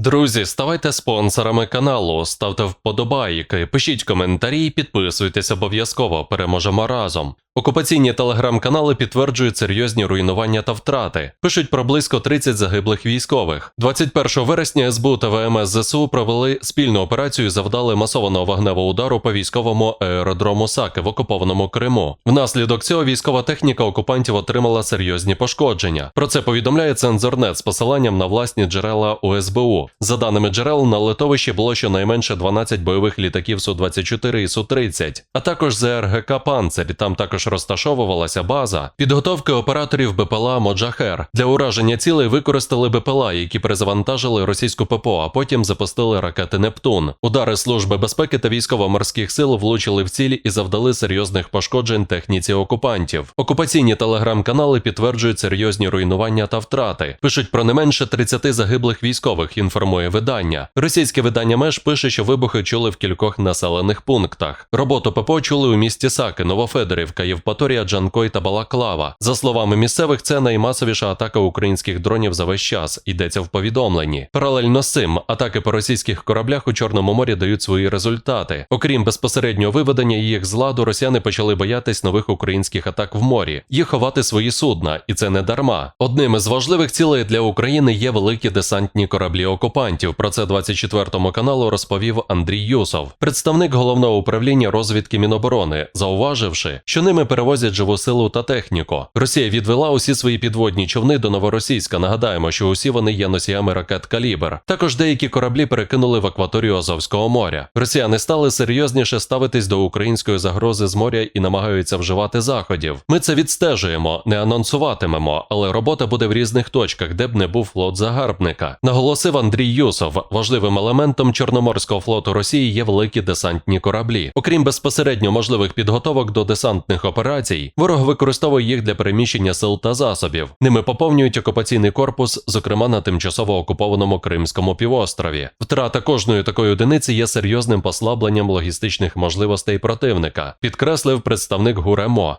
Друзі, ставайте спонсорами каналу, ставте вподобайки, пишіть коментарі і підписуйтесь обов'язково. Переможемо разом. Окупаційні телеграм-канали підтверджують серйозні руйнування та втрати. Пишуть про близько 30 загиблих військових. 21 вересня СБУ та ВМС ЗСУ провели спільну операцію і завдали масованого вогневого удару по військовому аеродрому Саки в окупованому Криму. Внаслідок цього військова техніка окупантів отримала серйозні пошкодження. Про це повідомляє цензорнет з посиланням на власні джерела у СБУ. За даними джерел, на литовищі було щонайменше 12 бойових літаків Су-24 і Су-30, а також ЗРГК «Панцирь». Там також розташовувалася база підготовки операторів БПЛА Моджахер. Для ураження цілей використали БПЛА, які перезавантажили російську ППО, а потім запустили ракети Нептун. Удари служби безпеки та військово-морських сил влучили в цілі і завдали серйозних пошкоджень техніці окупантів. Окупаційні телеграм-канали підтверджують серйозні руйнування та втрати. Пишуть про не менше 30 загиблих військових. Інформує видання. Російське видання меж пише, що вибухи чули в кількох населених пунктах. Роботу ППО чули у місті Саки, Новофедорівка, Євпаторія, Джанкой та Балаклава. За словами місцевих, це наймасовіша атака українських дронів за весь час. Йдеться в повідомленні. Паралельно з цим атаки по російських кораблях у Чорному морі дають свої результати. Окрім безпосереднього виведення їх з ладу, росіяни почали боятись нових українських атак в морі і ховати свої судна, і це не дарма. Одним із важливих цілей для України є великі десантні кораблі окупантів. Про це 24 каналу розповів Андрій Юсов, представник головного управління розвідки Міноборони, зауваживши, що ними перевозять живу силу та техніку. Росія відвела усі свої підводні човни до Новоросійська. Нагадаємо, що усі вони є носіями ракет Калібр. Також деякі кораблі перекинули в акваторію Азовського моря. Росіяни стали серйозніше ставитись до української загрози з моря і намагаються вживати заходів. Ми це відстежуємо, не анонсуватимемо, але робота буде в різних точках, де б не був флот загарбника. Наголосив Андрій Юсов. Важливим елементом Чорноморського флоту Росії є великі десантні кораблі. Окрім безпосередньо можливих підготовок до десантних операцій, ворог використовує їх для переміщення сил та засобів. Ними поповнюють окупаційний корпус, зокрема на тимчасово окупованому Кримському півострові. Втрата кожної такої одиниці є серйозним послабленням логістичних можливостей противника, підкреслив представник ГУРЕМО.